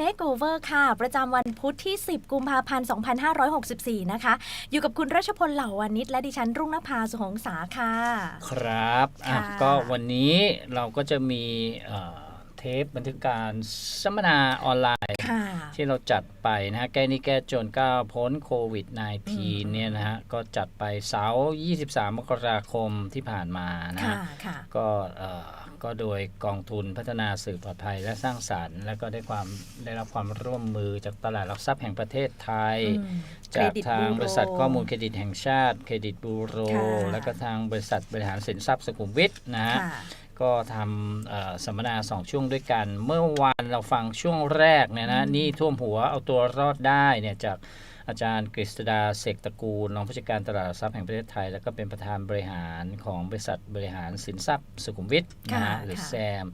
Makeover ค่ะ ประจำวันพุธที่ 10 กุมภาพันธ์ 2564 นะคะ อยู่กับคุณรัชพลเหล่าวานิชและดิฉันรุ่งนภาสุหงษาค่ะ ครับอะค่ะก็วันนี้เราก็จะมีเอ่อเทปบันทึกการสัมมนาออนไลน์ค่ะที่เราจัดไปนะฮะแก้หนี้แก้จนก้าวพ้นโควิดอืม -19 เนี่ยนะฮะก็จัดไปเสาร์23 มกราคมที่ผ่านมานะค่ะฮะค่ะก็เอ่อ ก็โดยกองทุนพัฒนาสื่อปลอดภัยและสร้างสรรค์ และก็ได้ความได้รับความร่วมมือจากตลาดหลักทรัพย์แห่งประเทศไทยอืมจากเครดิตทางบูโบริษัทข้อมูลเครดิตแห่งชาติ เครดิตบูโรค่ะและก็ทางบริษัทบริหารสินทรัพย์สุขุมวิทนะฮะค่ะ ก็ทำเอ่อสัมมนาสองช่วงด้วยกัน เมื่อวานเราฟังช่วงแรกเนี่ยนะอืมหนี่ท่วมหัวเอาตัวรอดได้เนี่ยจากอาจารย์กฤษดาเสกตระกูลรองผู้จัดการตลาดหลักทรัพย์แห่งประเทศไทย แล้วก็เป็นประธานบริหารของบริษัทบริหารสินทรัพย์ สุขุมวิทนะค่ะฮะหรือค่ะแซม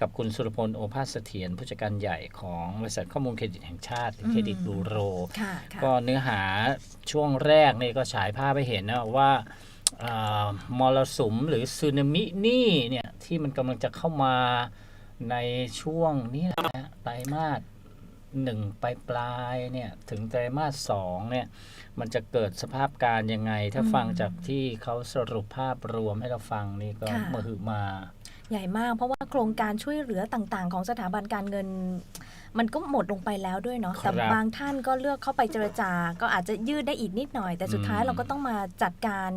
กับคุณสุรพลโอภาสเสถียรผู้จัดการใหญ่ของบริษัทข้อมูลเครดิตแห่งชาติหรือเครดิตบูโรค่ะค่ะก็เนื้อหาช่วงแรกนี่ก็ฉายภาพให้เห็นนะว่าเอ่อ มรสุมหรือสึนามินี่เนี่ยที่มันกำลังจะเข้ามาในช่วงนี้นะฮะไตรมาสหนึ่งปลายปลายๆเนี่ยถึงไตรมาสสองเนี่ยมันจะเกิดสภาพการยังไง ถ้าอืมฟังจากที่เขาสรุปภาพรวมให้เราฟังนี่ก็ค่ะมหึมา ใหญ่มากเพราะว่าโครงการช่วยเหลือต่างๆ ของสถาบันการเงิน มันก็หมดลงไปแล้วด้วยเนาะครับแต่บางท่านก็เลือกเข้าไปเจรจาก็อาจจะยืดได้อีกนิดหน่อย แต่สุดท้ายอืมเราก็ต้องมาจัดการ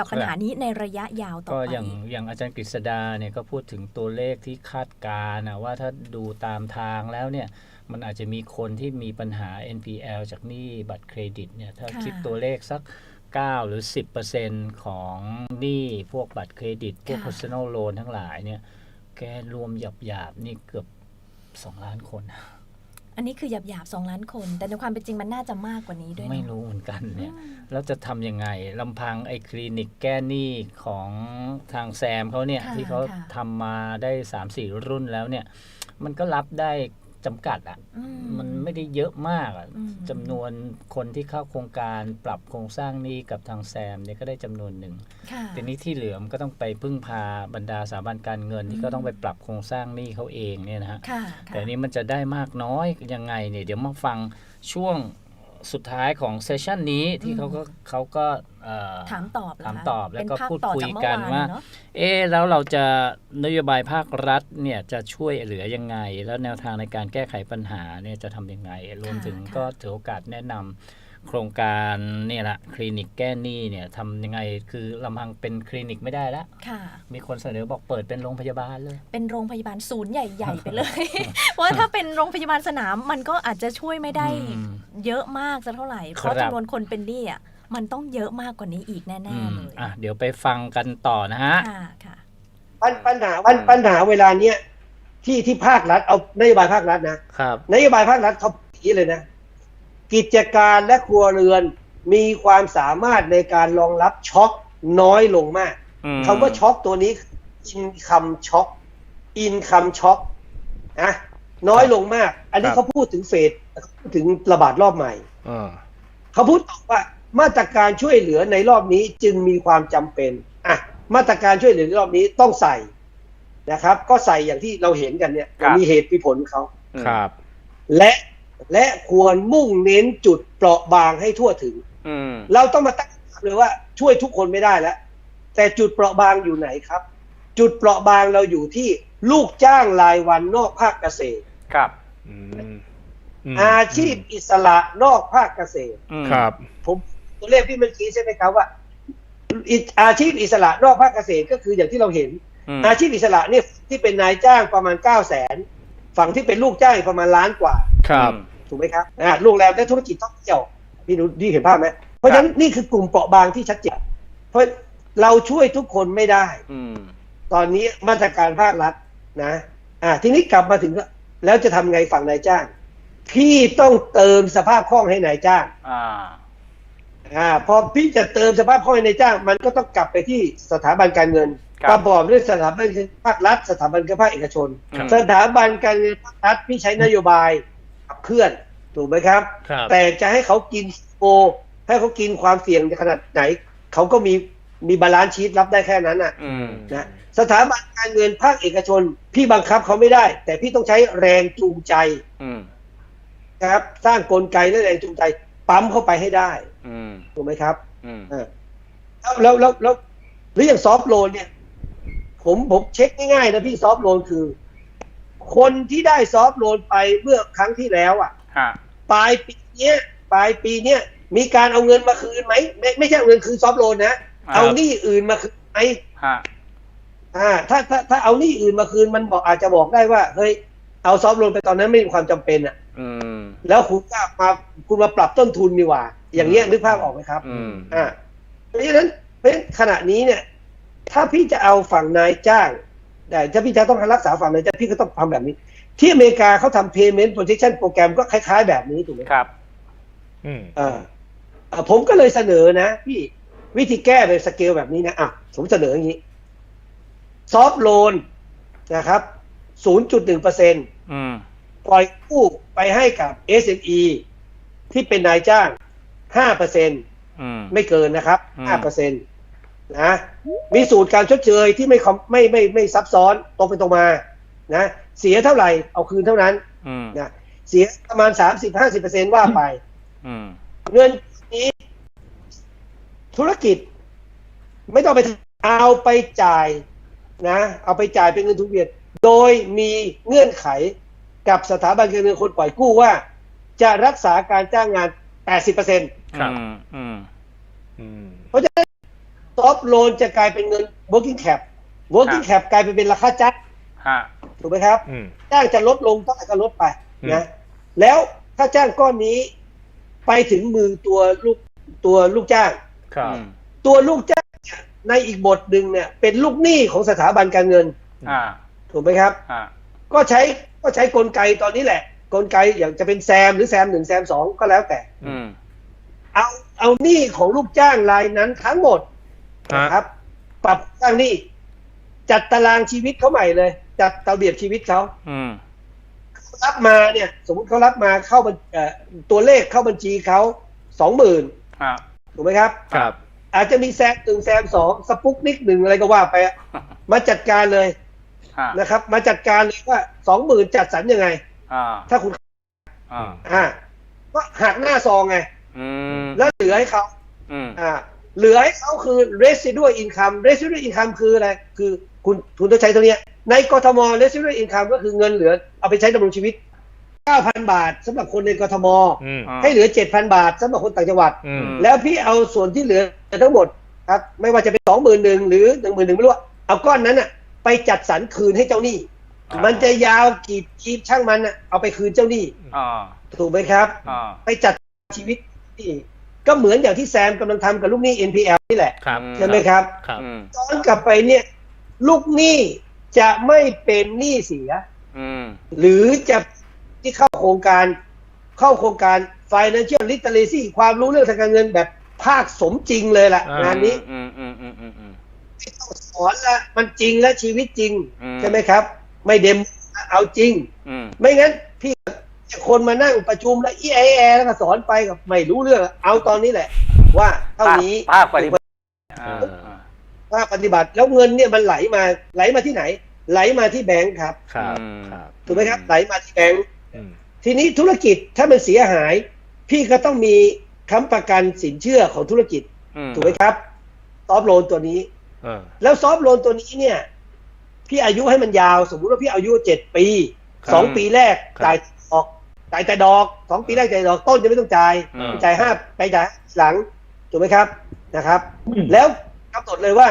กับครับปัญหานี้ในระยะยาวต่อก็ไปอย่างอย่างอาจารย์กฤษดาเนี่ยก็พูดถึงตัวเลขที่คาดการณ์นะว่าถ้าดูตามทางแล้วเนี่ยมันอาจจะมีคนที่มีปัญหา NPL จากหนี้บัตรเครดิตเนี่ยถ้าค่ะคิดตัวเลขสัก 9 หรือ 10%ของหนี้พวกบัตรเครดิต พวกค่ะ personal loan ทั้งหลายเนี่ยแกรวมหยาบหยาบๆนี่เกือบ 2 ล้านคนนะ อันนี้คือหยาบหยาบๆสองล้านคน แต่ในความเป็นจริงมันน่าจะมากกว่านี้ด้วยเนอะไม่รู้เหมือนกันเนี่ยอืมแล้วจะทำยังไงลำพังไอ้คลินิกแก้หนี้ของทางแซมเขาเนี่ยค่ะที่เขาค่ะทำมาได้สามสี่รุ่นแล้วเนี่ยมันก็รับได้ จำกัดอะ่ะอืมันไม่ได้เยอะมากอะอืมจำนวนคนที่เข้าโครงการปรับโครงสร้างหนี้กับทางแซมเนี่ยก็ได้จำนวนหนึ่งค่ะทีนี้ที่เหลือมันก็ต้องไปพึ่งพาบรรดาสถาบันการเงินที่ก็ต้องไปปรับโครงสร้างหนี้เขาเองเนี่ยนะฮะค่ะแต่อันนี้มันจะได้มากน้อยยังไงเนี่ยเดี๋ยวมาฟังช่วง สุดท้ายของเซสชันนี้ที่เขาก็เขาก็เอ่อถามตอบเหรคะถามตอบแล้วก็เป็นภาคพูดต่อคุยจากเมื่อกันว่าเนอะเอ๊ะแล้วเราจะนโยบายภาครัฐเนี่ยจะช่วยเหลือยังไง แล้วแนวทางในการแก้ไขปัญหาเนี่ยจะทำยังไง รวมถึงค่ะก็ถือโอกาสแนะนำ โครงการเนี่ยแหละคลินิกแก้หนี้เนี่ยทำยังไงคือลำพังเป็นคลินิกไม่ได้แล้วค่ะมีคนเสนอบอกเปิดเป็นโรงพยาบาลเลย เป็นโรงพยาบาลศูนย์ใหญ่ๆไปเลย เพราะว่าถ้าเป็นโรงพยาบาลสนามมันก็อาจจะช่วยไม่ได้อืมเยอะมากสักเท่าไหร่ เพครับราะจำนวนคนเป็นหนี้อะมันต้องเยอะมากกว่านี้อีกแน่อืๆมเลยอะเดี๋ยวไปฟังกันต่อนะฮะค่ะค่ะปัญปัญหาปัญปัญหาเวลาเนี้ยที่ที่ภาครัฐเอานโยบายภาครัฐนะครับนโยบายภาครัฐเขาอย่างนี้เลยนะ กิจการและครัวเรือนมีความสามารถในการรองรับช็อคน้อยลงมากอืมคำว่าช็อคตัวนี้อินคัมช็อคอินคัมช็อคนะน้อยลงมาก อันนี้ครับเขาพูดถึงเฟสเขาพูดถึงระบาดรอบใหม่อ่าเขาพูดต่อว่ามาตรการช่วยเหลือในรอบนี้จึงมีความจำเป็นอะมาตรการช่วยเหลือในรอบนี้ต้องใส่นะครับ ก็ใส่อย่างที่เราเห็นกันเนี่ยครับมีเหตุมีผลเขาครับ และ และควรมุ่งเน้นจุดเปราะบางให้ทั่วถึงอืมเราต้องมาตั้งคำถามเลยว่าช่วยทุกคนไม่ได้แล้ว แต่จุดเปราะบางอยู่ไหนครับ จุดเปราะบางเราอยู่ที่ลูกจ้างรายวันนอกภาคเกษตรครับอืมมอาชีพอิสระนอกภาคเกษตรครับ ผมตัวเลขที่เมื่อกี้ใช่ไหมครับว่าอิอาชีพอิสระนอกภาคเกษตรก็คืออย่างที่เราเห็น อาชีพอิสระเนี่ยที่เป็นนายจ้างประมาณ9 0 0แสนฝั่งที่เป็นลูกจ้างอีกประมาณล้านกว่า ครับ ถูกไหมครับอ่าโรงแรมและธุรกิจท่องเที่ยวพี่ดูดีเห็นภาพไหมเพราะฉะนั้นนี่คือกลุ่มเปราะบางที่ชัดเจนเพราะเราช่วยทุกคนไม่ได้อืมตอนนี้มาตรการภาครัฐนะ อ่า ทีนี้กลับมาถึงว่าแล้วจะทำไงฝั่งนายจ้าง พี่ต้องเติมสภาพคล่องให้นายจ้าง อ่าอ่าพอพี่จะเติมสภาพคล่องให้นายจ้าง มันก็ต้องกลับไปที่สถาบันการเงินครับประกอบด้วยสถาบันภาครัฐ สถาบันการภาคเอกชนครับสถาบันการเงินภาครัฐพี่ใช้นโยบาย ขับเคลื่อนถูกไหมครับครับ แต่จะให้เขากินโอให้เขากินความเสี่ยงขนาดไหน เขาก็มีมีบาลานซ์ชีตรับได้แค่นั้นน่ะอืมนะสถาบันการเงินภาคเอกชน พี่บังคับเขาไม่ได้ แต่พี่ต้องใช้แรงจูงใจอืมครับ สร้างกลไกและแรงจูงใจ ปั๊มเข้าไปให้ได้อืมถูกไหมครับอืมเออแล้วแล้วแล้วหรืออย่างซอฟต์โลนเนี่ย ผมผมเช็คง่ายๆนะพี่ซอฟต์โลนคือ คนที่ได้ซอฟต์โลนไปเมื่อครั้งที่แล้วอะฮะปลายปีเนี้ยปลายปีเนี้ยมีการเอาเงินมาคืนไหมไม่ไม่ใช่เอาเงินคืนซอฟต์โลนนะครับเอาหนี้อื่นมาคืนไหมฮะอ่าถ้าถ้าถ้าเอาหนี้อื่นมาคืนมันบอกอาจจะบอกได้ว่าเฮ้ยเอาซอฟต์โลนไปตอนนั้นไม่มีความจำเป็นอะอืมแล้วคุณก็มาคุณมาปรับต้นทุนดีกว่า อย่างเงี้ยนึกภาพออกไหมครับอืมอ่าเพราะฉะนั้นเพราะฉะนั้นขณะนี้เนี่ย ถ้าพี่จะเอาฝั่งนายจ้าง แต่ถ้าพี่จะต้องรักษาฝั่งนายจ้างพี่ก็ต้องทำแบบนี้ ที่อเมริกาเขาทำ payment protection โปรแกรมก็คล้ายๆ แบบนี้ถูกไหมครับ อืมอ่าอ่าผมก็เลยเสนอนะ พี่วิธีแก้โดยสเกลแบบนี้นะอะผมเสนออย่างนี้ ซอฟโลนนะครับ0.1เปอร์เซ็นต์อืมปล่อยกู้ไปให้กับ SME ที่เป็นนายจ้าง5เปอร์เซ็นต์อืมไม่เกินนะครับอืม5เปอร์เซ็นต์ นะมีสูตรการชดเชยที่ไม่คอมไม่ไม่ไม่ซับซ้อนตรงไปตรงมานะเสียเท่าไหร่เอาคืนเท่านั้นอืมนะเสียประมาณ30-50เปอร์เซ็นต์ว่าไปอืมเงินนี้ ธุรกิจ ไม่ต้องไปเอาไปจ่ายนะ เอาไปจ่ายเป็นเงินทุนเวียนโดยมีเงื่อนไขกับสถาบันการเงินคนปล่อยกู้ว่า จะรักษาการจ้างงาน80%เครับอืมอืมอืมพราะฉะนั้น ซอฟโลนจะกลายเป็นเงิน working cap working cap กลายเป็นเป็นราคาจ้างฮะถูกไหมครับอืมจ้างจะลดลงต้องก็ลดไปอืมนะแล้วถ้าจ้างก้อนนี้ ไปถึงมือตัวลูกตัวลูกจ้างครับอืมตัวลูกจ้างเนี่ยในอีกบทหนึ่งเนี่ย เป็นลูกหนี้ของสถาบันการเงินอ่าถูกไหมครับฮะก็ใช้ก็ใช้กลไกตอนนี้แหละ กลไกอย่างจะเป็นแซมหรือแซมหนึ่งแซมสองก็แล้วแต่อืมเอาเอาหนี้ของลูกจ้างรายนั้นทั้งหมดฮะ นะครับ ปรับสร้างหนี้จัดตารางชีวิตเขาใหม่เลย จัดระเบียบชีวิตเขาอืมรับมาเนี่ย สมมติเขารับมาเข้าบัญเอ่อตัวเลขเข้าบัญชีเขาสองหมื่นฮะถูกไหมครับ ครับ อาจจะมีแซมหนึ่งแซมสองสปุกนิกหนึ่งอะไรก็ว่าไปอะมาจัดการเลยฮะนะครับ มาจัดการเลยว่าสองหมื่นจัดสรรยังไงอ่าถ้าคุณอ่าอ่าก็หักหน้าซองไงอืมแล้วเหลือให้เขาอืมอ่า เหลือให้เขาคือ residual income residual income คืออะไร คือคุณคุณต้องใช้ตรงเนี้ยในกทม residual income ก็คือเงินเหลือเอาไปใช้ดำรงชีวิต 9,000 บาทสำหรับคนในกทมอืมอ่าให้เหลือ 7,000 บาทสำหรับคนต่างจังหวัดอืมแล้วพี่เอาส่วนที่เหลือทั้งหมดครับไม่ว่าจะเป็นสองหมื่นหนึ่งหรือหนึ่งหมื่นหนึ่งไม่รู้อะเอาก้อนนั้นอะไปจัดสรรคืนให้เจ้าหนี้อ่ามัมันจะยาวกี่ปีช่างมันอะเอาไปคืนเจ้าหนี้อ่าถูกไหมครับอ่าไปจัดชีวิตที่ ก็เหมือนอย่างที่แซมกำลังทำกับลูกหนี้ NPL นี่แหละ ครับใช่ไหมครับครับอืมย้อนกลับไปเนี่ย ลูกหนี้จะไม่เป็นหนี้เสีย อืม หรือจะที่เข้าโครงการเข้าโครงการ financial literacy ความรู้เรื่องทางการเงินแบบภาคสมจริงเลยล่ะอ่างงานนี้อืมอืมอืมอืมอืม ไม่ต้องสอนละมันจริงและชีวิตจริง อืม ใช่ไหมครับ ไม่เดมเอาจริง อืม ไม่งั้นพี่ คนมานั่งประชุมแล้วอีไอแอแล้วก็สอนไปกับไม่รู้เรื่อง เอาตอนนี้แหละ ว่าเท่านี้ภาคปฏิบัติอ่าเอออ่าภาคปฏิบัติแล้วเงินเนี่ยมันไหลมาไหลมาที่ไหน ไหลมาที่แบงค์ครับครับอืมครับถูกไหมครับไหลมาที่แบงค์อืมทีนี้ธุรกิจถ้ามันเสียหาย พี่ก็ต้องมีค้ำประกันสินเชื่อของธุรกิจอืมถูกไหมครับซอฟโลนตัวนี้เออแล้วซอฟโลนตัวนี้เนี่ย พี่อายุให้มันยาว สมมุติว่าพี่อายุเจ็ดปีครับสองปีแรกครับจ่ายออก จ่ายแต่ดอกสองปีแรกจ่ายดอกต้นจะไม่ต้องจ่ายอืมจ่ายห้าไปจ่ายหลังถูกไหมครับนะครับ แล้วกำหนดเลยว่า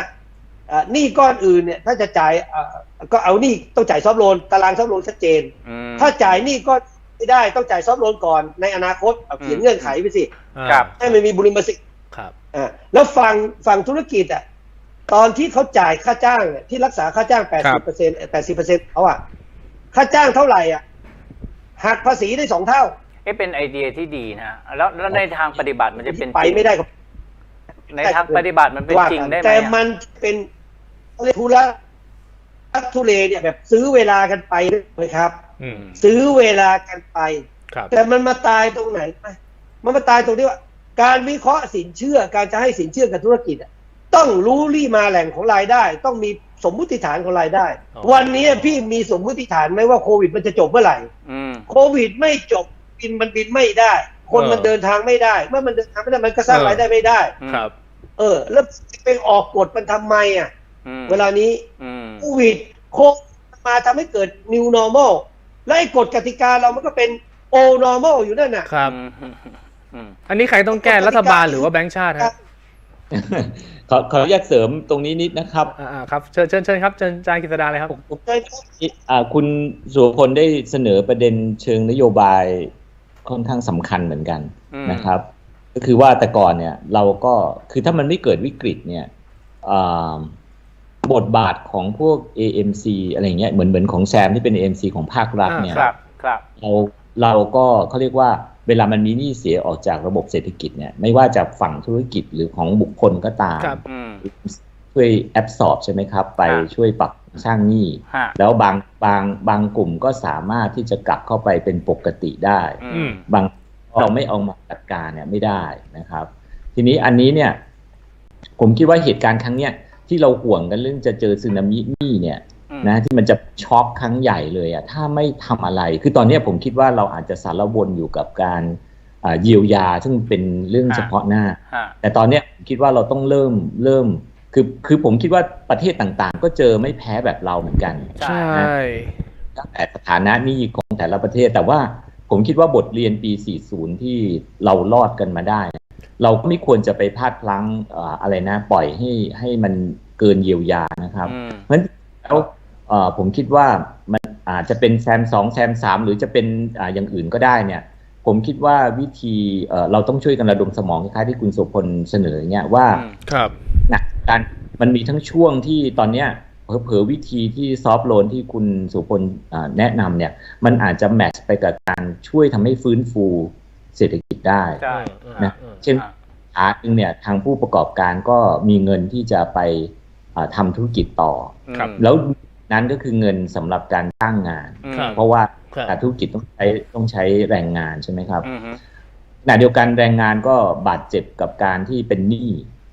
เอ่อหนี้ก้อนอื่นเนี่ยถ้าจะจ่ายเอ่อก็เอาหนี้ต้องจ่ายซอฟโลนตารางซอฟโลนชัดเจนอืมถ้าจ่ายหนี้ก้อนไม่ได้ต้องจ่ายซอฟโลนก่อนในอนาคตเอาเขียนอืมเงื่อนไขไปสิครับให้มันมีบุริมสิทธิ์ครับอ่าแล้วฝั่งฝั่งธุรกิจอะตอนที่เขาจ่ายค่าจ้างเนี่ยที่รักษาค่าจ้างแปดครัสิบบเปอร์เซ็นต์แปดสิบเปอร์เซ็นต์เขาอะค่าจ้างเท่าไหร่อะ หักภาษีได้สองเท่าเอ๊ะเป็นไอเดียที่ดีนะแล้วแล้วในทางปฏิบัติมันจะเป็นไปจริงไม่ได้กับในทางปฏิบัติมันเป็นว่าจริงกันได้ไหมแต่อะมันเป็นเขาเรียกทุระทุเลเนี่ยแบบซื้อเวลากันไปเลยครับอืมซื้อเวลากันไปครับแต่มันมาตายตรงไหนไหมมันมาตายตรงที่ว่า การวิเคราะห์สินเชื่อ การจะให้สินเชื่อกับธุรกิจอะต้องรู้รี่มาแหล่งของรายได้ ต้องมี สมมุติฐานของรายได้อ๋อวันนี้พี่มีสมมุติฐานไหมว่าโควิดมันจะจบเมื่อไหร่อืมโควิดไม่จบบินมันบินไม่ได้ คนมันเออเดินทางไม่ได้ เมื่อมันเดินทางไม่ได้มันก็สร้างเออรายได้ไม่ได้ครับ เออ แล้วไปออกกฎมันทำไมอะอืมเวลานี้อืมโควิดโควิดมาทำให้เกิด new normal และไอ้กฎกติกาเรามันก็เป็น old normal อยู่นั่นน่ะครับอืมอืมอืมอันนี้ใครต้องแก้รัฐบาลหรือว่าแบงค์ชาติฮะ ขอขออนุญาตเสริมตรงนี้นิดนะครับอ่าๆครับเชิญเชิญเชิญครับเชิญอาจารย์กฤษดาเลยครับอ่าคุณสุรพลได้เสนอประเด็นเชิงนโยบายค่อนข้างสำคัญเหมือนกันอืมนะครับ ก็คือว่าแต่ก่อนเนี่ยเราก็คือถ้ามันไม่เกิดวิกฤตเนี่ยอ่าบทบาทของพวก AMC อะไรเงี้ยเหมือนเหมือนของแซมที่เป็น AMC ของภาครัฐเนี่ยครับครับเราเราก็เขาเรียกว่า เวลามันมีหนี้เสียออกจากระบบเศรษฐกิจเนี่ยไม่ว่าจะฝั่งธุรกิจหรือของบุคคลก็ตามครับอืมช่วยแอบสอบใช่ไหมครับ ไปครับช่วยปรับสร้างหนี้ฮะแล้วบางบางบางกลุ่มก็สามารถที่จะกลับเข้าไปเป็นปกติได้อืมบางเราไม่เอามาจัดการเนี่ยไม่ได้นะครับ ทีนี้อันนี้เนี่ย ผมคิดว่าเหตุการณ์ครั้งเนี้ยที่เราห่วงกันเรื่องจะเจอสึนามินี่เนี่ยอืม นะที่มันจะช็อกครั้งใหญ่เลยอะถ้าไม่ทำอะไร คือตอนเนี้ยผมคิดว่าเราอาจจะสารวนอยู่กับการอ่าเยียวยาซึ่งเป็นเรื่องฮะเฉพาะหน้าฮะแต่ตอนเนี้ยผมคิดว่าเราต้องเริ่มเริ่มคือคือผมคิดว่าประเทศต่างๆ ก็เจอไม่แพ้แบบเราเหมือนกันใช่ใช่ตั้งแต่สถานะหนี้ของแต่ละประเทศ แต่ว่าผมคิดว่าบทเรียนปี 40 ที่เรารอดกันมาได้ เราก็ไม่ควรจะไปพลาดพลั้งเอ่ออะไรนะ ปล่อยให้ให้มันเกินเยียวยานะครับอืมเพราะฉะนั้นแล้วเอ่อ ผมคิดว่ามันอาจจะเป็นแซมสองแซมสามหรือจะเป็นอ่าอย่างอื่นก็ได้เนี่ย ผมคิดว่าวิธีเอ่อเราต้องช่วยกันระดมสมองคล้ายๆที่คุณโสพลเสนอเนี่ยว่าอืมครับนะการมันมีทั้งช่วงที่ตอนเนี้ยเผลอๆวิธีที่ซอฟโลนที่คุณสุพลอ่าแนะนำเนี่ย มันอาจจะแมทช์ไปกับการช่วยทำให้ฟื้นฟูเศรษฐกิจได้ใช่นะเช่นอ่าอาร์ตเนี่ยทางผู้ประกอบการก็มีเงินที่จะไปอ่าทำธุรกิจต่อครับแล้ว นั้นก็คือเงินสำหรับการจ้างงานอืมครับเพราะว่าครับการธุรกิจต้องใช้ต้องใช้แรงงานใช่ไหมครับอืมฮึขณะเดียวกันแรงงานก็บาดเจ็บกับการที่เป็นหนี้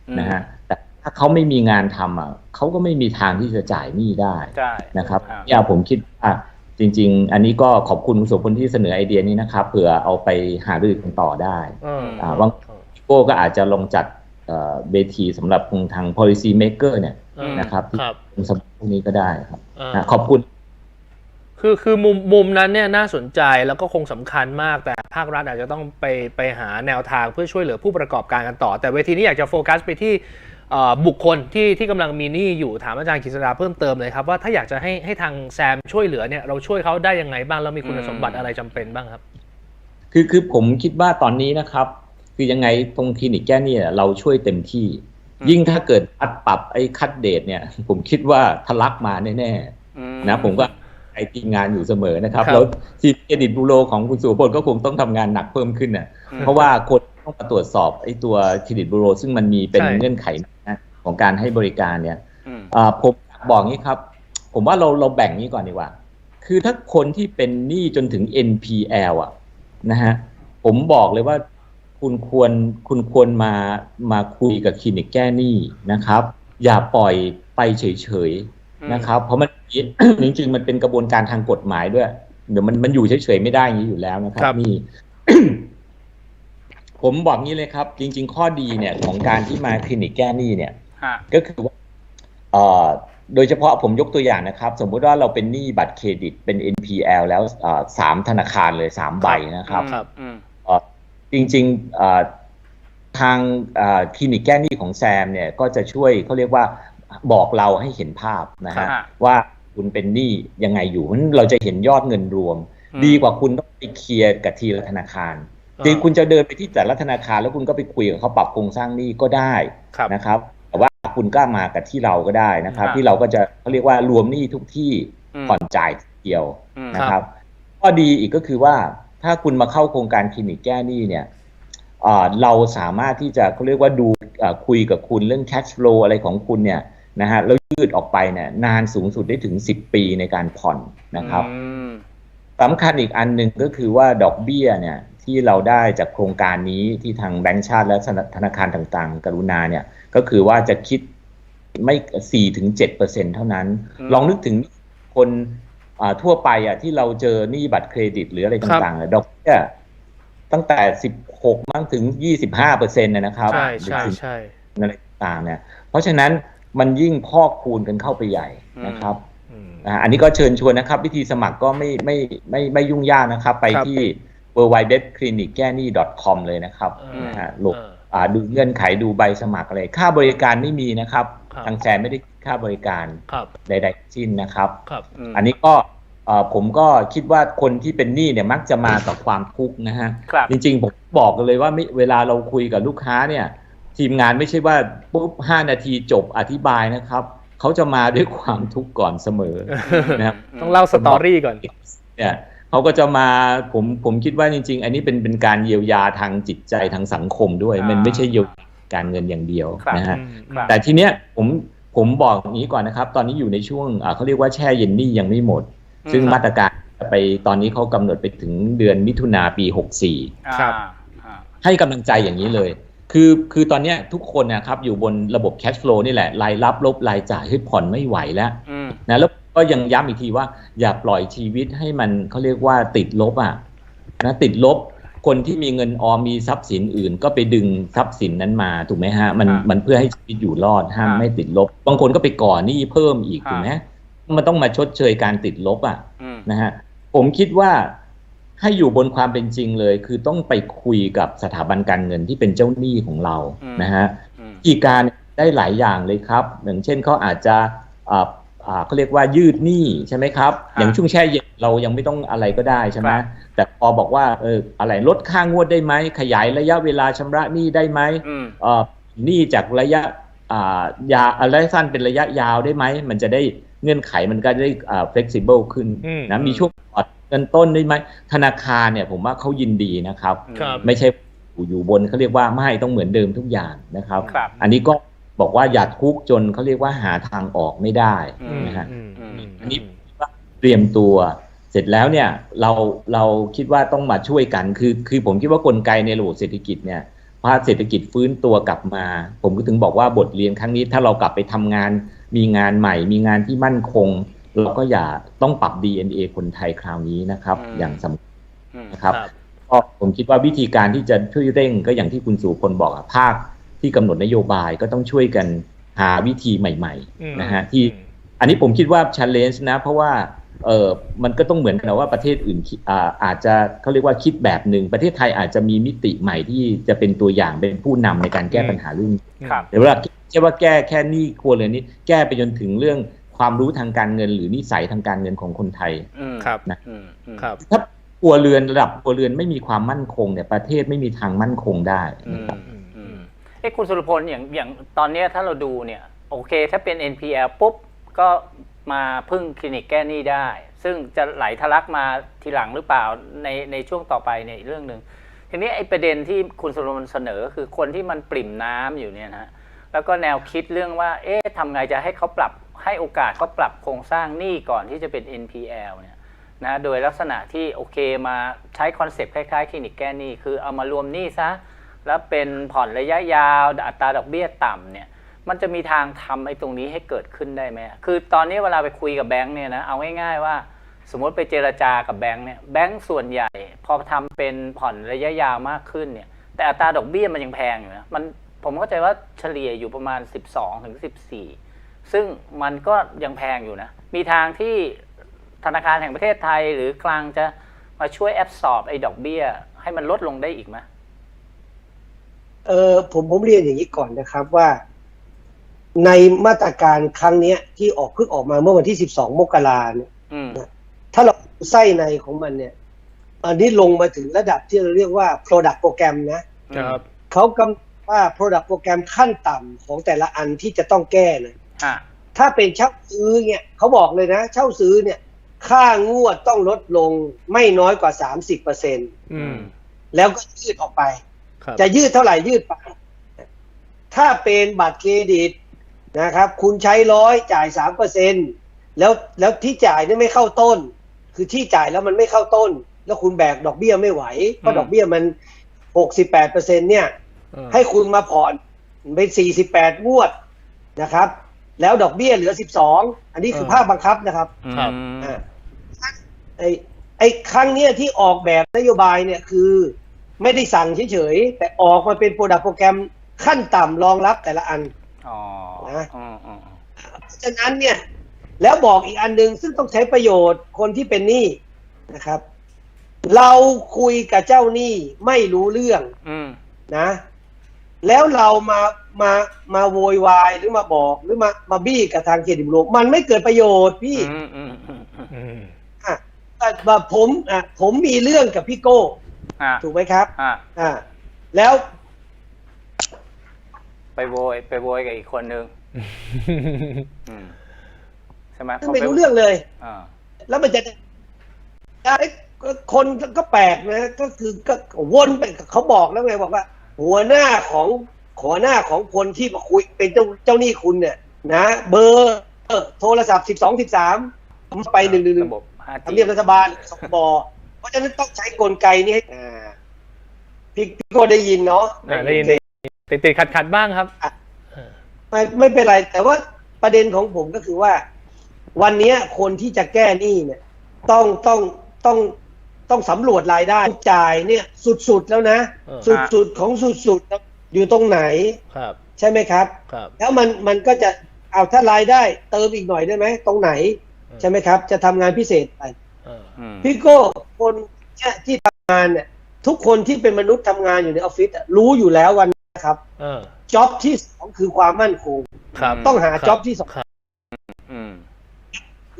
อืมนะฮะแต่ถ้าเขาไม่มีงานทำอะเขาก็ไม่มีทางที่จะจ่ายหนี้ได้ใช่นะครับอ่าเนี่ยผมคิดว่าจริง ๆ อันนี้ก็ขอบคุณคุณโสุพลที่เสนอไอเดียนี้นะครับเผื่อเอาไปหารือกันต่อได้เอออ่าบางโก้ก็อาจจะลองจัดเอ่อเวทีสำหรับทาง policy maker เนี่ยเออนะครับที่ครับตรงสมพวกนี้ก็ได้ครับเออนะขอบคุณ คือคือมุมมุมนั้นเนี่ยน่าสนใจแล้วก็คงสำคัญมาก แต่ภาครัฐอาจจะต้องไปไปหาแนวทางเพื่อช่วยเหลือผู้ประกอบการกันต่อ แต่เวทีนี้อยากจะโฟกัสไปที่เอ่อบุคคลที่ที่กำลังมีหนี้อยู่ถามอาจารย์กฤษดาเพิ่มเติมเลยครับว่าถ้าอยากจะให้ให้ทางแซมช่วยเหลือเนี่ยเราช่วยเขาได้ยังไงบ้างแล้วมีคุณสมบัติอะไรจำเป็นบ้างครับ คือคือผมคิดว่าตอนนี้นะครับ คือยังไงตรงคลินิกแก้หนี่เราช่วยเต็มที่อืม ยิ่งถ้าเกิดอัดปรับไอ้คัดเดทเนี่ย ผมคิดว่าทะลักมาแน่อืมๆนะผมก็ไอทีมงานอยู่เสมอนะครับครับแล้วทีมเครดิตบูโรของคุณสุพลก็คงต้องทำงานหนักเพิ่มขึ้นน่ะอืมเพราะว่าคนต้องมาตรวจสอบไอ้ตัวเครดิตบูโรซึ่งมันมีเป็นใช่เงื่อนไขนะของการให้บริการเนี่ยอืมอ่าผมบอกงี้ครับ ผมว่าเราเราแบ่งนี้ก่อนดีกว่า คือถ้าคนที่เป็นหนี้จนถึง NPL อะนะฮะผมบอกเลยว่า คุณควรคุณควรมามาคุยกับคลินิกแก้หนี้นะครับ อย่าปล่อยไปเฉยๆนะครับ เพราะมันจริงๆมันเป็นกระบวนการทางกฎหมายด้วย เดี๋ยวมันมันอยู่เฉยๆไม่ได้อย่างนี้อยู่แล้วนะครับครับนี่ผมบอกงี้เลยครับ จริง ๆ ข้อดีเนี่ยของการที่มาคลินิกแก้หนี้เนี่ยฮะก็คือว่าเอ่อโดยเฉพาะผมยกตัวอย่างนะครับ สมมุติว่าเราเป็นหนี้บัตรเครดิตเป็น NPL แล้วเอ่อสามธนาคารเลยสามใบนะครับครับอืมเอ่อ จริงๆเอ่อทางเอ่อคลินิกแก้หนี้ของแซมเนี่ยก็จะช่วยเขาเรียกว่าบอกเราให้เห็นภาพนะฮะครับว่าคุณเป็นหนี้ยังไงอยู่เพราะฉะนั้นเราจะเห็นยอดเงินรวมอืมดีกว่าคุณต้องไปเคลียร์กับทีละธนาคารอ่าจริงคุณจะเดินไปที่แต่ละธนาคารแล้วคุณก็ไปคุยกับเขาปรับโครงสร้างหนี้ก็ได้ครับนะครับแต่ว่าคุณก็มากับที่เราก็ได้นะครับครับที่เราก็จะเขาเรียกว่ารวมหนี้ทุกที่อืมผ่อนจ่ายทีเดียวอืมนะครับข้อดีอีกก็คือว่า ถ้าคุณมาเข้าโครงการคลินิกแก้หนี้เนี่ยอ่าเราสามารถที่จะเขาเรียกว่าดูอ่าคุยกับคุณเรื่อง cash flow อะไรของคุณเนี่ยนะฮะแล้วยืดออกไปเนี่ยนานสูงสุดได้ถึง 10 ปีในการผ่อนนะครับอืมสำคัญอีกอันหนึ่งก็คือว่าดอกเบี้ยเนี่ยที่เราได้จากโครงการนี้ที่ทางแบงก์ชาติและธนาคารต่างๆ กรุณาเนี่ยก็คือว่าจะคิดไม่สี่ถึงเจ็ดเปอร์เซ็นเท่านั้นอืมลองนึกถึงคนอ่า ทั่วไปอะที่เราเจอหนี้บัตรเครดิตหรืออะไรต่างๆอะดอกเบี้ยตั้งแต่16มั้งถึง25เปอร์เซ็นต์นะครับใช่ใช่หรือถึงใช่อะไรต่างๆเนี่ย เพราะฉะนั้นมันยิ่งพอกคูณกันเข้าไปใหญ่นะครับอืมอ่าอันนี้ก็เชิญชวนนะครับ วิธีสมัครก็ไม่ไม่ไม่ไม่ยุ่งยากนะครับ ไปครับที่ w w w c l i n i c แก้นี่ .com เลยนะครับอืมนะฮะโหลดเอออ่าดูเงื่อนไขดูใบสมัครอะไรค่าบริการไม่มีนะครับครับ ทางแซนไม่ได้คิดค่าบริการครับใดๆทั้งสิ้นนะครับครับมอันนี้ก็เอ่อผมก็คิดว่าคนที่เป็นหนี้เนี่ยมักจะมากับความทุกข์นะฮะครับจริงๆผมบอกกันเลยว่าไม่เวลาเราคุยกับลูกค้าเนี่ย ทีมงานไม่ใช่ว่าปุ๊บห้านาทีจบอธิบายนะครับเขาจะมาด้วยความทุกข์ก่อนเสมอนะครับต้องเล่าสตอรี่ก่อนเนี่ยเขาก็จะมาผมผมคิดว่าจริง ๆ อันนี้เป็นเป็นการเยียวยาทางจิตใจทางสังคมด้วย มันไม่ใช่เยียวยา การเงินอย่างเดียวครับนะฮะครับแต่ทีเนี้ยผมผมบอกอย่างนี้ก่อนนะครับ ตอนนี้อยู่ในช่วงอ่าเขาเรียกว่าแช่เย็นหนี้ยังไม่หมด ซึ่งอืมมาตรการไปตอนนี้เขากำหนดไปถึงเดือนมิถุนาปี64ครับอ่าอ่าให้กำลังใจอย่างนี้เลยคือคือตอนเนี้ยทุกคนนะครับอยู่บนระบบ cash flow นี่แหละรายรับลบรายจ่ายให้ผ่อนไม่ไหวแล้วอืมนะแล้วก็ยังย้ำอีกทีว่าอย่าปล่อยชีวิตให้มันเขาเรียกว่าติดลบอะนะติดลบ คนที่มีเงินออมมีทรัพย์สินอื่น ก็ไปดึงทรัพย์สินนั้นมาถูกไหมฮะมันอ่ามัมันเพื่อให้ชีวิตอยู่รอดห้ามอ่าไม่ติดลบ บางคนก็ไปก่อหนี้เพิ่มอีกอ่าถูกไหมมันต้องมาชดเชยการติดลบอะอืมนะฮะผมคิดว่าให้อยู่บนความเป็นจริงเลย คือต้องไปคุยกับสถาบันการเงินที่เป็นเจ้าหนี้ของเราอืมนะฮะอืมวิธีการได้หลายอย่างเลยครับ อย่างเช่นเขาอาจจะอ่าอ่า เขาเรียกว่ายืดหนี้ใช่ไหมครับครับ อย่างช่วงแช่เย็นเรายังไม่ต้องอะไรก็ได้ใช่ไหมครับแต่พอบอกว่าเอออะไรลดค่างวดได้ไหมขยายระยะเวลาชำระหนี้ได้ไหมอืมเอ่อหนี้จากระยะอ่ายาระยะสั้นเป็นระยะยาวได้ไหมมันจะได้เงื่อนไขมันก็ได้อ่า flexible ขึ้นอืมนะมีช่วงผ่อนเงินต้นได้ไหมธนาคารเนี่ยผมว่าเขายินดีนะครับครับไม่ใช่อยู่อยู่บนเขาเรียกว่าไม่ต้องเหมือนเดิมทุกอย่างนะครับครับอันนี้ก็ บอกว่าอย่าทุกข์จนเขาเรียกว่าหาทางออกไม่ได้อืมนะฮะอืมอืมอืมอันนี้เตรียมตัวเสร็จแล้วเนี่ยเราเราคิดว่าต้องมาช่วยกันคือ คือผมคิดว่ากลไกในระบบเศรษฐกิจเนี่ยพอเศรษฐกิจฟื้นตัวกลับมา ผมก็ถึงบอกว่าบทเรียนครั้งนี้ถ้าเรากลับไปทำงาน มีงานใหม่ มีงานที่มั่นคง เราก็อย่าต้องปรับ DNA คนไทยคราวนี้นะครับอืมอย่างสำคัญอืมนะครับครับก็ผมคิดว่าวิธีการที่จะช่วยเร่งก็อย่างที่คุณสุพลบอกอะภาค ที่กำหนดนโยบายก็ต้องช่วยกันหาวิธีใหม่อืมๆนะฮะที่อันนี้ผมคิดว่า challenge นะ เพราะว่าเออมันก็ต้องเหมือนกันนะว่าประเทศอื่นคิดอ่าอาจจะเขาเรียกว่าคิดแบบหนึ่งประเทศไทยอาจจะมีมิติใหม่ที่จะเป็นตัวอย่างเป็นผู้นำในการแก้ปัญหาเรื่องนี้ครับเดี๋ยวเวลาแค่ว่าแก้แค่หนี้ครัวเรือนนี้แก้ไปจนถึงเรื่องความรู้ทางการเงิน หรือนิสัยทางการเงินของคนไทยอืมครับอืมอืมครับถ้าครัวเรือนระดับครัวเรือนไม่มีความมั่นคงเนี่ยประเทศไม่มีทางมั่นคงได้อืนะมครับอืม เอ้คุณสุรพลอย่างอย่างตอนนี้ถ้าเราดูเนี่ยโอเค ถ้าเป็น NPL ปุ๊บก็มาพึ่งคลินิกแก้หนี้ได้ ซึ่งจะไหลทะลักมาทีหลังหรือเปล่าในในช่วงต่อไปเนี่ยเรื่องหนึ่งทีนี้ไอ้ประเด็นที่คุณสุรพลเสนอคือคนที่มันปริ่มน้ำอยู่เนี่ยนะฮะแล้วก็แนวคิดเรื่องว่า เอ๊ะทำไงจะให้เขาปรับให้โอกาสเขาปรับโครงสร้างหนี้ก่อนที่จะเป็น NPL เนี่ยนะโดยลักษณะที่โอเคมาใช้คอนเซปต์คล้ายๆ คลินิกแก้หนี้คือเอามารวมหนี้ซะ แล้วเป็นผ่อนระยะยาวอัตราดอกเบี้ยต่ำเนี่ยมันจะมีทางทำไอ้ตรงนี้ให้เกิดขึ้นได้ไหมคือตอนนี้เวลาไปคุยกับแบงค์เนี่ยนะเอาง่ายๆว่า สมมติไปเจรจากับแบงค์เนี่ยแบงค์ส่วนใหญ่พอทำเป็นผ่อนระยะยาวมากขึ้นเนี่ยแต่อัตราดอกเบี้ยมันยังแพงอยู่นะมันผมเข้าใจว่าเฉลี่ยอยู่ประมาณ 12ถึง14 ซึ่งมันก็ยังแพงอยู่นะ มีทางที่ธนาคารแห่งประเทศไทยหรือกลางจะมาช่วยแอบสอบไอ้ดอกเบี้ย ให้มันลดลงได้อีกไหม เออผมผมเรียนอย่างนี้ก่อนนะครับว่า ในมาตรการครั้งเนี้ย ที่ออกเพิ่งออกมาเมื่อวันที่12มกราเนี่ยอืมถ้าเราดูไส้ในของมันเนี่ยอันนี้ลงมาถึงระดับที่เราเรียกว่า product โปรแกรมนะครับเขากำหนดว่า product โปรแกรมขั้นต่ำของแต่ละอันที่จะต้องแก้นะอะถ้าเป็นเช่าซื้อเนี่ยเขาบอกเลยนะ เช่าซื้อเนี่ย ค่างวดต้องลดลงไม่น้อยกว่า30เปอร์เซ็นอืม แล้วก็ยืดออกไปครับ จะยืดเท่าไหร่ยืดไป ถ้าเป็นบัตรเครดิตนะครับ คุณใช้ร้อยจ่ายสามเปอร์เซ็นแล้วแล้วที่จ่ายนี่ไม่เข้าต้น คือที่จ่ายแล้วมันไม่เข้าต้น แล้วคุณแบกดอกเบี้ยไม่ไหวเพราะดอกเบี้ยมันหกสิบแปดเปอร์เซ็นเนี่ยเออให้คุณมาผ่อนเป็นสี่สิบแปดงวดนะครับ แล้วดอกเบี้ยเหลือสิบสองอันนี้คือภาคบังคับนะครับครับอืมอ่าไอ้ไอ้ครั้งเนี้ยที่ออกแบบนโยบายเนี่ยคือ ไม่ได้สั่งเฉยๆ แต่ออกมาเป็นโปรดักโปรแกรมขั้นต่ำรองรับแต่ละอันอ๋อนะอืมอืมอืมเพราะฉะนั้นเนี่ย แล้วบอกอีกอันหนึ่งซึ่งต้องใช้ประโยชน์คนที่เป็นหนี้นะครับ เราคุยกับเจ้าหนี้ไม่รู้เรื่องอืมนะ แล้วเรามามามาโวยวายหรือมาบอกหรือมามาบี้กับทางเครดิตบูโรมันไม่เกิดประโยชน์พี่อืมอืมอืมอืมอืมอะแบบผมอะผมมีเรื่องกับพี่โก้อ่า ถูกไหมครับอ่าอ่าแล้ว ไปโวยไปโวยกับอีกคนนึงอืมใช่ไหมไม่รู้เรื่องเลยอ่าแล้วมันจะได้คนก็แปลกนะก็คือก็วนไปเขาบอกแล้วไงบอกว่า หัวหน้าของหัวหน้าของคนที่มาคุยเป็นเจ้าเจ้าหนี้คุณเนี่ย นะ เบอร์เออโทรศัพท์สิบสองสิบสามไปหนึ่งหนึ่งหนึ่งระบบ 5G ทำเนียบรัฐบาลสบเพ ราะฉะนั้นต้องใช้กลไกนี้ให้อ่าพี่พี่ก็ได้ยินเนาะอ่าได้ยินได้ยินติดติดขัดขัดๆบ้างครับไม่ไม่เป็นไร แต่ว่าประเด็นของผมก็คือว่า วันเนี้ยคนที่จะแก้หนี้เนี่ย ต้องต้องต้องต้องสำรวจรายได้จ่ายเนี่ย สุดๆแล้วนะเออสุดๆของสุดๆอยู่ตรงไหนครับ ใช่ไหมครับครับ แล้วมันมันก็จะเอาถ้ารายได้เติมอีกหน่อยได้ไหมตรงไหน ใช่ไหมครับ จะทำงานพิเศษไปเอออืม พี่โก้คนเนี่ยที่ทำงานเนี่ยทุกคนที่เป็นมนุษย์ทำงานอยู่ในออฟฟิศอะรู้อยู่แล้ววันนี้ครับเออจ็อบที่สองคือความมั่นคงครับต้องหาครับจ็อบที่สองครับอืม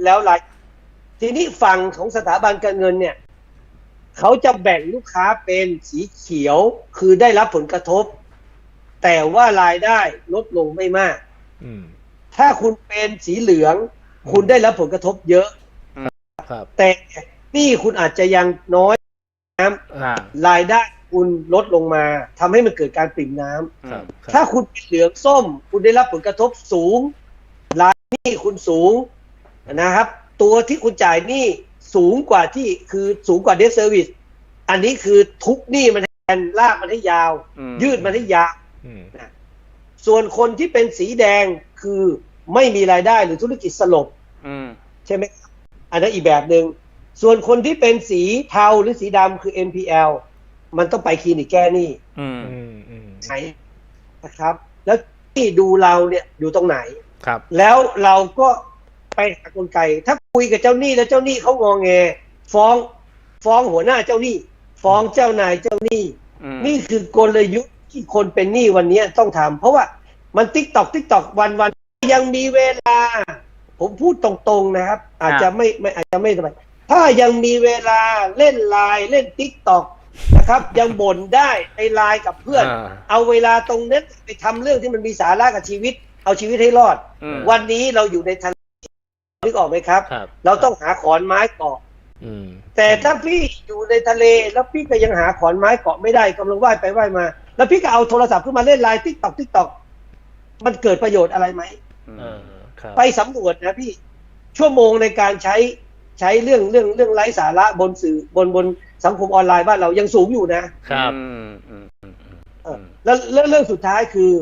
แล้วรายทีนี้ฝั่งของสถาบันการเงินเนี่ย เขาจะแบ่งลูกค้าเป็นสีเขียวคือได้รับผลกระทบ แต่ว่ารายได้ลดลงไม่มากอืมถ้าคุณเป็นสีเหลือง คุณได้รับผลกระทบเยอะครับ แต่นี่คุณอาจจะยังน้อยอ่ารายได้คุณลดลงมาทำให้มันเกิดการปริ่มน้ำครับครับถ้าคุณเป็นเหลืองส้ม คุณได้รับผลกระทบสูง รายหนี้คุณสูงนะครับ ตัวที่คุณจ่ายหนี้สูงกว่าที่คือสูงกว่าเด t เซอร์วิสอันนี้คือทุกหนี้มันแทนลากมันให้ยาวอืมยืดมันให้ยาวอืมส่วนคนที่เป็นสีแดงคือไม่มีรายได้หรือธุรกิจสลบอืมใช่ไหมครับ อันนั้นอีกแบบหนึง่งส่วนคนที่เป็นสีเทาหรือสีดำคือ NPL มันต้องไปคลินิกแก้หนี้อืมอืมอืมไหนนะครับ แล้วที่ดูเราเนี่ยอยู่ตรงไหนครับ แล้วเราก็ไปหากลไก ถ้าคุยกับเจ้าหนี้แล้วเจ้าหนี้เขางองแง ฟ้องฟ้องหัวหน้าเจ้าหนี้ ฟ้องเจ้านายเจ้าหนี้อืมนี่คือกลยุทธ์ที่คนเป็นหนี้วันนี้ต้องทำเพราะว่ามันติ๊กตอกติ๊กตอกวันวันยังมีเวลา ผมพูดตรงๆนะครับ อาจจะไม่ไม่อาจจะไม่สบายถ้ายังมีเวลาเล่นไลน์เล่นติ๊กตอกนะครับ ยังบ่นได้ในไลน์กับเพื่อนอ่าเอาเวลาตรงนั้นไปทำเรื่องที่มันมีสาระกับชีวิต เอาชีวิตให้รอดอืมวันนี้เราอยู่ในทะเลนึกออกไหมครับครับเราต้องหาขอนไม้เกาะอืมแต่ถ้าพี่อยู่ในทะเลแล้วพี่ก็ยังหาขอนไม้เกาะไม่ได้กำลังว่ายไปว่ายมา แล้วพี่ก็เอาโทรศัพท์ขึ้นมาเล่นไลน์ติ๊กตอกติ๊กตอกมันเกิดประโยชน์อะไรไหมเออครับ ไปสำรวจนะพี่ชั่วโมงในการใช้ใช้เรื่องเรื่องเรื่องไร้สาระบนสื่อบนบนสังคมออนไลน์บ้านเรายังสูงอยู่นะครับอืมอืมอืมอืมเออแล้วแล้วเรื่องสุดท้ายคือ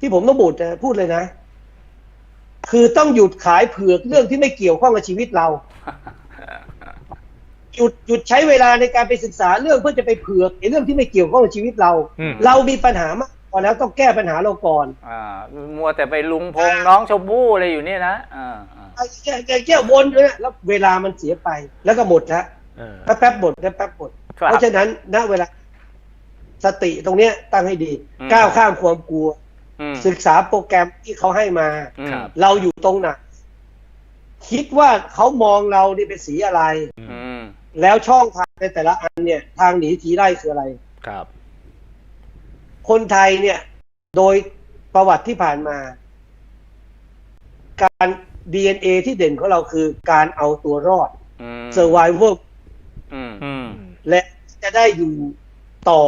ที่ผมต้องบูดนะพูดเลยนะ คือต้องหยุดขายเผือกเรื่องที่ไม่เกี่ยวข้องกับชีวิตเรา หยุดหยุดใช้เวลาในการไปศึกษาเรื่องเพื่อจะไปเผือกไอ้เรื่องที่ไม่เกี่ยวข้องกับชีวิตเราอืมเรามีปัญหามาก พอแล้วต้องแก้ปัญหาเราก่อนอ่ามัวแต่ไปลุงพงน้องชมพู่อะไรอยู่เนี่ยนะอ่าอ่าไอ้แก้แก้แก้วนอยู่เนี่ยแล้วเวลามันเสียไปแล้วก็หมดละเออแป๊บแป๊บๆหมดแป๊บแป๊บๆหมดครับเพราะฉะนั้นณเวลาสติตรงเนี้ยตั้งให้ดีอืมก้าวข้ามความกลัวอืมศึกษาโปรแกรมที่เขาให้มาอืมครับเราอยู่ตรงไหนคิดว่าเขามองเรานี่เป็นสีอะไรอืมแล้วช่องทางในแต่ละอันเนี่ย ทางหนีทีไล่คืออะไรครับ คนไทยเนี่ยโดยประวัติที่ผ่านมา การ DNA ที่เด่นของเราคือการเอาตัวรอดอืม survival อืมอืมและจะได้อยู่ต่อ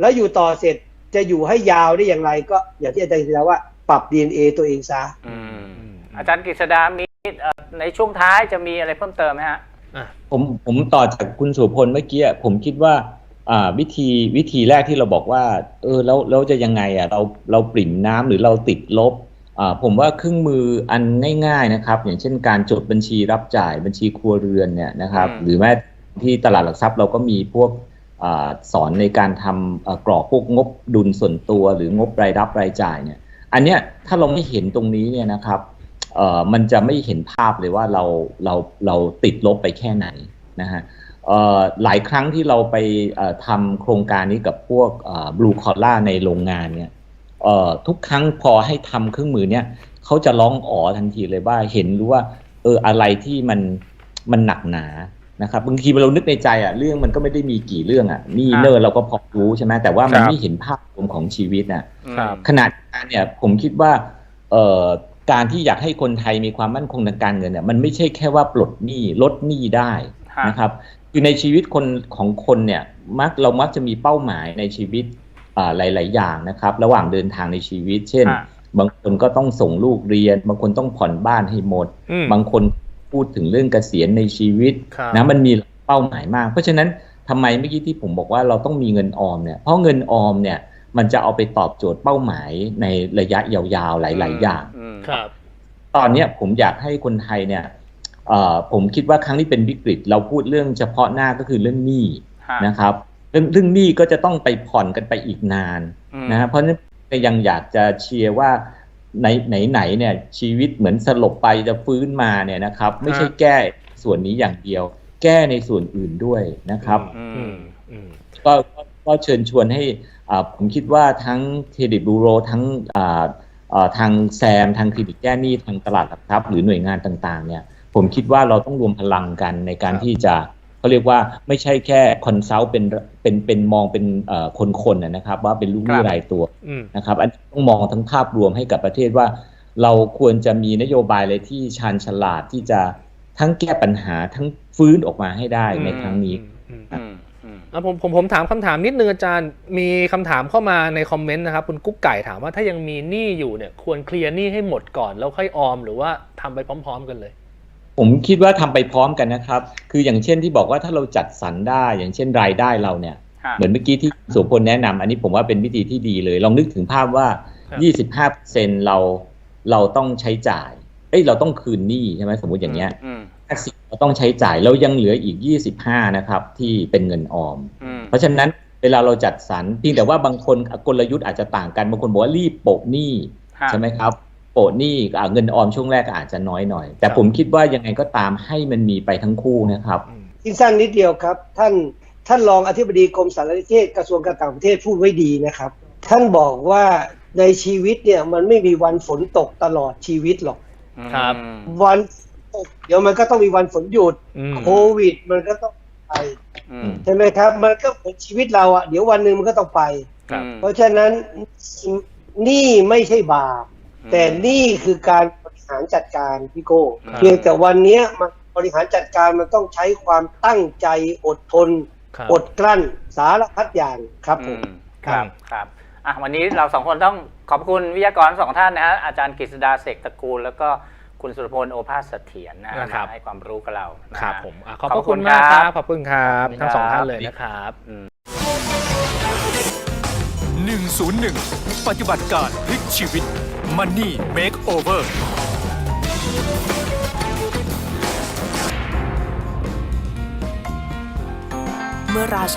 แล้วอยู่ต่อเสร็จจะอยู่ให้ยาวได้อย่างไรก็อย่างที่อาจารย์บอกว่าปรับ DNA ตัวเองซะอืมอืมอาจารย์กฤษดามีเอ่อในช่วงท้ายจะมีอะไรเพิ่มเติมไหมฮะอะผมผมต่อจากคุณสุพลเมื่อกี้อะผมคิดว่าอ่า วิธีวิธีแรกที่เราบอกว่า เออแล้วแล้วจะยังไงอะเราเราปริ่มน้ำหรือเราติดลบอ่าผมว่าเครื่องมืออันง่าย ๆนะครับ อย่างเช่นการจดบัญชีรับจ่ายบัญชีครัวเรือนเนี่ยนะครับอืมหรือแม้ที่ตลาดหลักทรัพย์เราก็มีพวกอาสอนในการทำเอ่อกรอกพวกงบดุลส่วนตัว หรืองบรายรับรายจ่ายเนี่ย อันเนี้ยถ้าเราไม่เห็นตรงนี้เนี่ยนะครับเอ่อมันจะไม่เห็นภาพเลยว่าเราเราเราติดลบไปแค่ไหนนะฮะเอ่อ หลายครั้งที่เราไปเอ่อทำโครงการนี้กับพวกบลูคอล่าในโรงงานเนี่ยเอ่อทุกครั้งพอให้ทำเครื่องมือเนี่ยเขาจะร้องอ๋อทันทีเลยว่าเห็นรู้ว่าเอออะไรที่มันมันหนักหนานะครับบางทีเรานึกในใจอะเรื่องมันก็ไม่ได้มีกี่เรื่องอะนี่ครับเนิ่นเราก็พอรู้ใช่ไหมแต่ว่ามันครับไม่เห็นภาพรวมของชีวิตน่ะครับขณะเดียวกันเนี่ยผมคิดว่าเอ่อการที่อยากให้คนไทยมีความมั่นคงทางการเงินเนี่ยมันไม่ใช่แค่ว่าปลดหนี้ลดหนี้ได้ฮะนะครับ คือในชีวิตคนของคนเนี่ยมักเรามักจะมีเป้าหมายในชีวิตอ่าหลาย ๆ อย่างนะครับ ระหว่างเดินทางในชีวิต เช่นฮะบางคนก็ต้องส่งลูกเรียน บางคนต้องผ่อนบ้านให้หมดอืมบางคนพูดถึงเรื่องเกษียณในชีวิตครับนะมันมีเป้าหมายมาก เพราะฉะนั้นทำไมเมื่อกี้ที่ผมบอกว่าเราต้องมีเงินออมเนี่ยเพราะเงินออมเนี่ยมันจะเอาไปตอบโจทย์เป้าหมายในระยะยาวๆหลาย ๆ อย่างอืมครับ ตอนเนี้ยผมอยากให้คนไทยเนี่ยเอ่อ ผมคิดว่าครั้งที่เป็นวิกฤต เราพูดเรื่องเฉพาะหน้าก็คือเรื่องหนี้ฮะนะครับเรื่องเรื่องหนี้ก็จะต้องไปผ่อนกันไปอีกนานอืมนะฮะเพราะฉะนั้นก็ยังอยากจะเชียร์ว่าไหนไหนไหนเนี่ยชีวิตเหมือนสลบไปจะฟื้นมาเนี่ยนะครับ ไม่ใช่แก้ส่วนนี้อย่างเดียว แก้ในส่วนอื่นด้วยนะครับอือืมมอืมก็ก็ก็เชิญชวนให้อ่าผมคิดว่าทั้งเครดิตบูโรทั้งอ่าอ่าทางแซม ทางเครดิตแก้หนี้ทางตลาดหลักทรัพย์หรือหน่วยงานต่าง ๆ เนี่ย ผมคิดว่าเราต้องรวมพลังกันในการครับที่จะเขาเรียกว่าไม่ใช่แค่คอนซัลท์เป็นเป็นเป็นมองเป็นเอ่อคนๆนะนะครับ ว่าเป็นลูกหนี้ครับรายตัวอืมนะครับ อันนี้ต้องมองทั้งภาพรวมให้กับประเทศว่า เราควรจะมีนโยบายอะไรที่ชาญฉลาดที่จะทั้งแก้ปัญหาทั้งฟื้นออกมาให้ได้ในครั้งนี้อืมอืมอืมอะผมผมผมถามคำถามนิดนึงอาจารย์มีคำถามเข้ามาในคอมเมนต์นะครับคุณกุ๊กไก่ถามว่าถ้ายังมีหนี้อยู่เนี่ย ควรเคลียร์หนี้ให้หมดก่อนแล้วค่อยออมหรือว่าทำไปพร้อม ๆ กันเลย ผมคิดว่าทำไปพร้อมกันนะครับ คืออย่างเช่นที่บอกว่าถ้าเราจัดสรรได้ อย่างเช่นรายได้เราเนี่ยฮะเหมือนเมื่อกี้ที่สุพลแนะนำอันนี้ผมว่าเป็นวิธีที่ดีเลย ลองนึกถึงภาพว่าครับ25%เราเราต้องใช้จ่าย เอ้ยเราต้องคืนหนี้ใช่ไหมสมมุติอย่างเงี้ยอืม50เราต้องใช้จ่ายเรายังเหลืออีก 25 นะครับ ที่เป็นเงินออมอืมเพราะฉะนั้นเวลาเราจัดสรรเพียงแต่ว่าบางคนกลยุทธ์อาจจะต่างกันบางคนบอกว่ารีบโปะหนี้ฮะใช่ไหมครับ โปะหนี้อะเงินออมช่วงแรกก็อาจจะน้อยหน่อย แต่ครับผมคิดว่ายังไงก็ตามให้มันมีไปทั้งคู่นะครับอืมทิ้งสั้นนิดเดียวครับ ท่านท่านรองอธิบดีกรมสารนิเทศกระทรวงการต่างประเทศพูดไว้ดีนะครับ ท่านบอกว่าในชีวิตเนี่ยมันไม่มีวันฝนตกตลอดชีวิตหรอกครับอืมวันตกเดี๋ยวมันก็ต้องมีวันฝนหยุดอืมโควิด มันก็ต้องไปอืมใช่ไหมครับ มันก็เหมือนชีวิตเราอะเดี๋ยววันหนึ่งมันก็ต้องไปครับเพราะฉะนั้นหนี่ไม่ใช่บาป แต่นี่คือการบริหารจัดการพี่โก้ครับเพียงแต่วันเนี้ยมันบริหารจัดการมันต้องใช้ความตั้งใจอดทนครับอดกลั้นสารพัดอย่างครับผอืมมครับครับอะวันนี้เราสองคนต้องขอบคุณวิทยากรสองท่านนะฮะอาจารย์กฤษดาเสกตระกูล แล้วก็คุณสุรพลโอภาสเสถียรนะฮะนะครับมาให้ความรู้กับเรานะฮะครับผมอะขอบขพอบระคุคุณณมากคครัรับบขอบคุณครับขอบคุณทั้งสองครับท่านเลยนะครับ101 ปฏิบัติการพลิกชีวิต Money Makeover เมื่อราชา